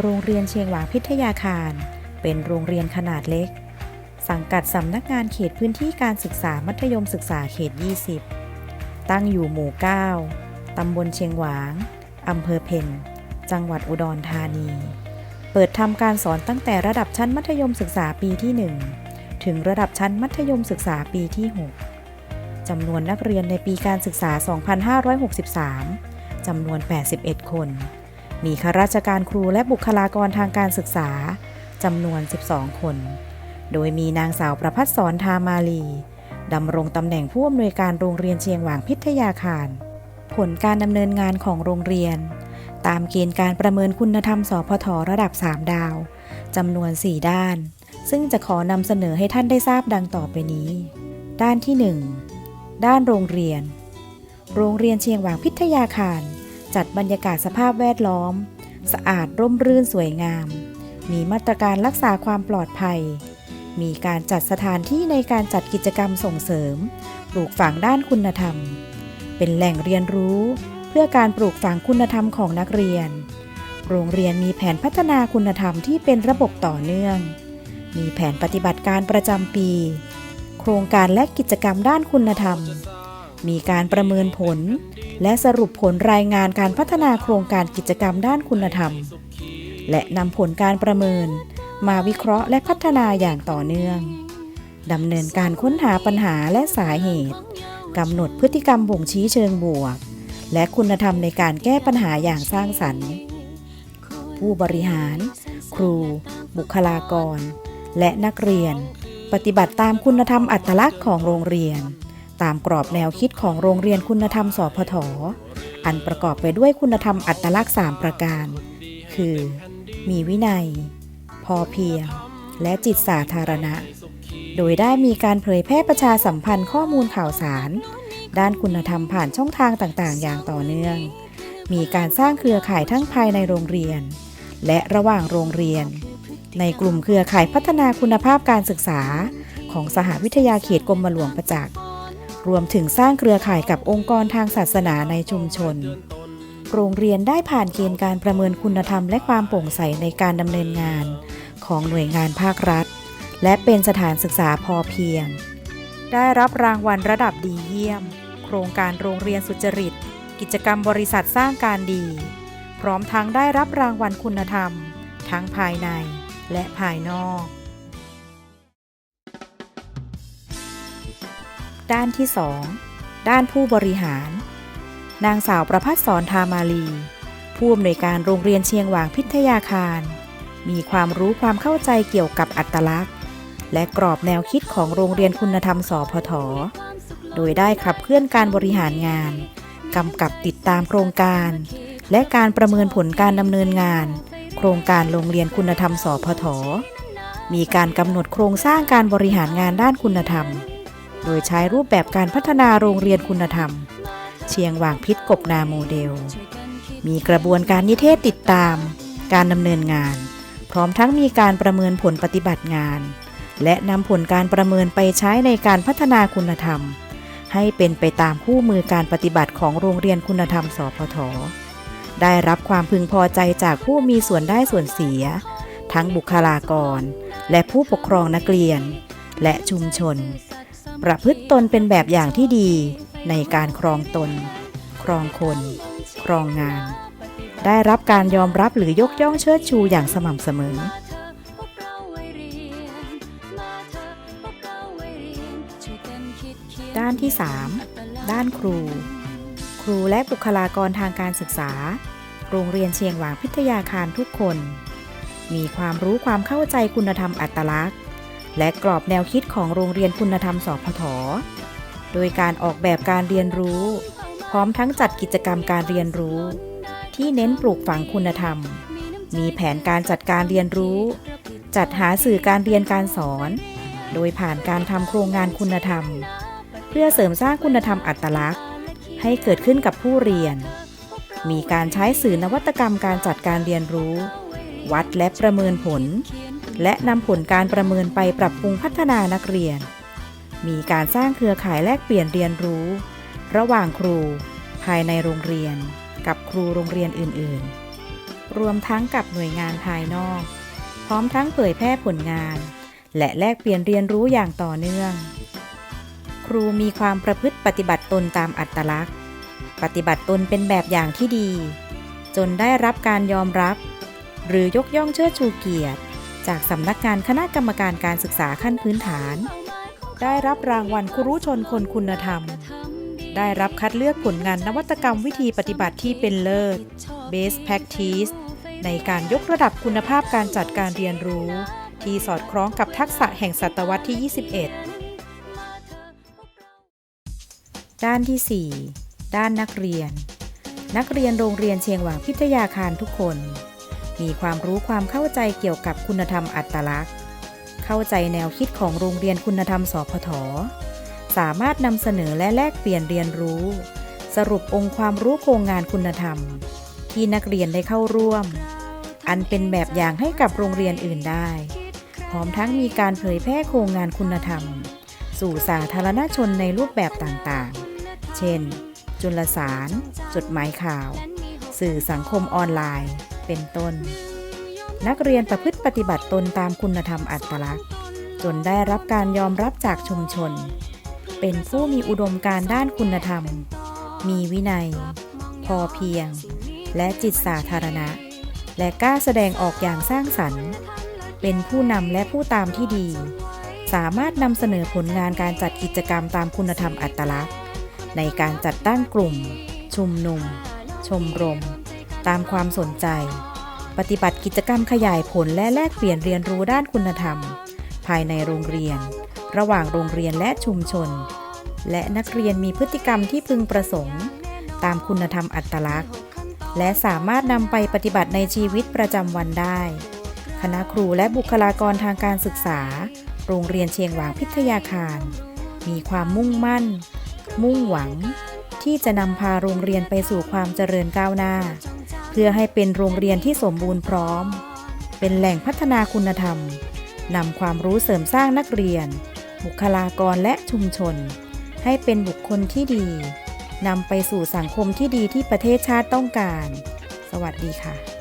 โรงเรียนเชียงหวางพิทยาคาร เป็นโรงเรียนขนาดเล็ก สังกัดสำนักงานเขตพื้นที่การศึกษามัธยมศึกษาเขต 20 ตั้งอยู่หมู่ 9 ตำบลเชียงหวาง อำเภอเพนจังหวัดอุดรธานี เปิดทำการสอนตั้งแต่ระดับชั้นมัธยมศึกษาปีที่ 1 ถึงระดับชั้นมัธยมศึกษาปีที่ 6จำนวนนักเรียนในปีการศึกษา 2563จำนวน 81 คน มีข้าราชการครูและบุคลากรทางการศึกษาจำนวน 12 คน โดยมีนางสาวประพัฒสอนทามาลีดำรงตำแหน่งผู้อำนวยการโรงเรียนเชียงหวางพิทยาคาร ผลการดำเนินงานของโรงเรียน ตามเกณฑ์การประเมินคุณธรรมสพทระดับ 3 ดาวจำนวน 4 ด้าน ซึ่งจะขอนำเสนอให้ท่านได้ทราบดังต่อไปนี้ ด้านที่ 1 ด้านโรงเรียน โรงเรียนเชียงหวางพิทยาคาร จัดบรรยากาศสภาพแวดล้อม สะอาดร่มรื่นสวยงาม มีมาตรการรักษาความปลอดภัย มีการจัดสถานที่ในการจัดกิจกรรมส่งเสริม ปลูกฝังด้านคุณธรรม เป็นแหล่งเรียนรู้ เพื่อการปลูกฝังคุณธรรมของนักเรียน โรงเรียนมีแผนพัฒนาคุณธรรมที่เป็นระบบต่อเนื่อง มีแผนปฏิบัติการประจำปี โครงการและกิจกรรมด้านคุณธรรม มีการประเมินผล และสรุปผลรายงานการพัฒนาโครงการกิจกรรมด้านคุณธรรม และนำผลการประเมิน มาวิเคราะห์และพัฒนาอย่างต่อเนื่องดำเนินการค้นหาปัญหาและสาเหตุกำหนดพฤติกรรมบ่งชี้เชิงบวก และคุณธรรมในการแก้ปัญหาอย่างสร้างสรรค์ ผู้บริหาร ครู บุคลากร และนักเรียน ปฏิบัติตามคุณธรรมอัตลักษณ์ของโรงเรียน ตามกรอบแนวคิดของโรงเรียนคุณธรรมสพทอันประกอบไปด้วยคุณธรรมอัตลักษณ์ 3 ประการ คือ มีวินัย พอเพียง และจิตสาธารณะ โดยได้มีการเผยแพร่ประชาสัมพันธ์ข้อมูลข่าวสาร ด้านคุณธรรมผ่านช่องทางต่างๆ อย่างต่อเนื่อง มีการสร้างเครือข่ายทั้งภายในโรงเรียน และระหว่างโรงเรียน ในกลุ่มเครือข่ายพัฒนาคุณภาพการศึกษา ของสหวิทยาเขตกรมหลวงประจักษ์ รวมถึงสร้างเครือข่ายกับองค์กรทางศาสนาในชุมชน โรงเรียนได้ผ่านเกณฑ์การประเมินคุณธรรมและความโปร่งใสในการดำเนินงาน ของหน่วยงานภาครัฐ และเป็นสถานศึกษาพอเพียง ได้รับรางวัลระดับดีเยี่ยม โครงการโรงเรียนสุจริต กิจกรรมบริษัทสร้างการดี พร้อมทั้งได้รับรางวัลคุณธรรม ทั้งภายในและภายนอก ด้านที่ 2 ด้านผู้บริหาร นางสาวประพัฒสอนทามาลี ผู้อำนวยการโรงเรียนเชียงหวางพิทยาคาร มีความรู้ความเข้าใจเกี่ยวกับอัตลักษณ์ และกรอบแนวคิดของโรงเรียนคุณธรรมสพท โดยได้ขับเคลื่อนการบริหารงานกำกับติดตามโครงการ และการประเมินผลการดำเนินงาน โครงการโรงเรียนคุณธรรมสพทมีการกำหนดโครงสร้างการบริหารงานด้านคุณธรรม โดยใช้รูปแบบการพัฒนาโรงเรียนคุณธรรม เชียงหวางพิษกบนาโมเดล มีกระบวนการนิเทศติดตาม การดำเนินงาน พร้อมทั้งมีการประเมินผลปฏิบัติงาน และนำผลการประเมินไปใช้ในการพัฒนาคุณธรรม ให้เป็นไปตามคู่มือการปฏิบัติของโรงเรียนคุณธรรมสพทได้รับความพึงพอใจจากผู้มีส่วนได้ส่วนเสีย ทั้งบุคลากร และผู้ปกครองนักเรียน และชุมชน ประพฤติตนเป็นแบบอย่างที่ดีในการครองตน ครองคน ครองงาน ได้รับการยอมรับหรือยกย่องเชิดชูอย่างสม่ำเสมอ ด้านที่ 3 ด้านครู ครูและบุคลากรทางการศึกษา โรงเรียนเชียงหวางพิทยาคารทุกคน มีความรู้ความเข้าใจคุณธรรมอัตลักษณ์ และกรอบแนวคิดของโรงเรียนคุณธรรมสพทโดยการออกแบบการเรียนรู้ พร้อมทั้งจัดกิจกรรมการเรียนรู้ ที่เน้นปลูกฝังคุณธรรม มีแผนการจัดการเรียนรู้ จัดหาสื่อการเรียนการสอน โดยผ่านการทำโครงงานคุณธรรม เพื่อเสริมสร้างคุณธรรมอัตลักษณ์ ให้เกิดขึ้นกับผู้เรียน มีการใช้สื่อนวัตกรรมการจัดการเรียนรู้ วัดและประเมินผล และนำผลการประเมินไปปรับปรุงพัฒนานักเรียน มีการสร้างเครือข่ายแลกเปลี่ยนเรียนรู้ ระหว่างครู ภายในโรงเรียน กับครูโรงเรียนอื่น ๆ รวมทั้งกับหน่วยงานภายนอก พร้อมทั้งเผยแพร่ผลงาน และแลกเปลี่ยนเรียนรู้อย่างต่อเนื่อง ครูมีความประพฤติปฏิบัติตนตามอัตลักษณ์ ปฏิบัติตนเป็นแบบอย่างที่ดี จนได้รับการยอมรับ หรือยกย่องเชิดชูเกียรติ จากสำนักงานคณะกรรมการการศึกษาขั้นพื้นฐาน ได้รับรางวัลครูชนคนคุณธรรม ได้รับคัดเลือกผลงานนวัตกรรมวิธีปฏิบัติที่เป็นเลิศ Best Practice ในการยกระดับคุณภาพการจัดการเรียนรู้ ที่สอดคล้องกับทักษะแห่งศตวรรษที่ 21 ด้านที่ 4 ด้านนักเรียน นักเรียนโรงเรียนเชียงหวางพิทยาคารทุกคน มีความรู้ความเข้าใจเกี่ยวกับคุณธรรมอัตลักษณ์ เข้าใจแนวคิดของโรงเรียนคุณธรรมสพท สามารถนำเสนอและแลกเปลี่ยนเรียนรู้ สรุปองค์ความรู้โครงงานคุณธรรม ที่นักเรียนได้เข้าร่วม อันเป็นแบบอย่างให้กับโรงเรียนอื่นได้ พร้อมทั้งมีการเผยแพร่โครงงานคุณธรรม สู่สาธารณชนในรูปแบบต่างๆ เช่น จุลสาร จดหมายข่าว สื่อสังคมออนไลน์ เป็นต้น นักเรียนประพฤติปฏิบัติตนตามคุณธรรมอัตลักษณ์ จนได้รับการยอมรับจากชุมชน เป็นผู้มีอุดมการด้านคุณธรรม มีวินัย พอเพียง และจิตสาธารณะ และกล้าแสดงออกอย่างสร้างสรรค์ เป็นผู้นำและผู้ตามที่ดี สามารถนำเสนอผลงานการจัดกิจกรรมตามคุณธรรมอัตลักษณ์ ในการจัดตั้งกลุ่ม ชุมนุม ชมรม ตามความสนใจ ปฏิบัติกิจกรรมขยายผลและแลกเปลี่ยนเรียนรู้ด้านคุณธรรม ภายในโรงเรียน ระหว่างโรงเรียนและชุมชน และนักเรียนมีพฤติกรรมที่พึงประสงค์ ตามคุณธรรมอัตลักษณ์ และสามารถนำไปปฏิบัติในชีวิตประจำวันได้ คณะครูและบุคลากรทางการศึกษา โรงเรียนเชียงหวางพิทยาคาร มีความมุ่งมั่น มุ่งหวังที่จะนำพาโรงเรียนไปสู่ความเจริญก้าวหน้า เพื่อให้เป็นโรงเรียนที่สมบูรณ์พร้อม เป็นแหล่งพัฒนาคุณธรรมนำความรู้เสริมสร้างนักเรียน บุคลากรและชุมชน ให้เป็นบุคคลที่ดีนำไปสู่สังคมที่ดีที่ประเทศชาติต้องการ สวัสดีค่ะ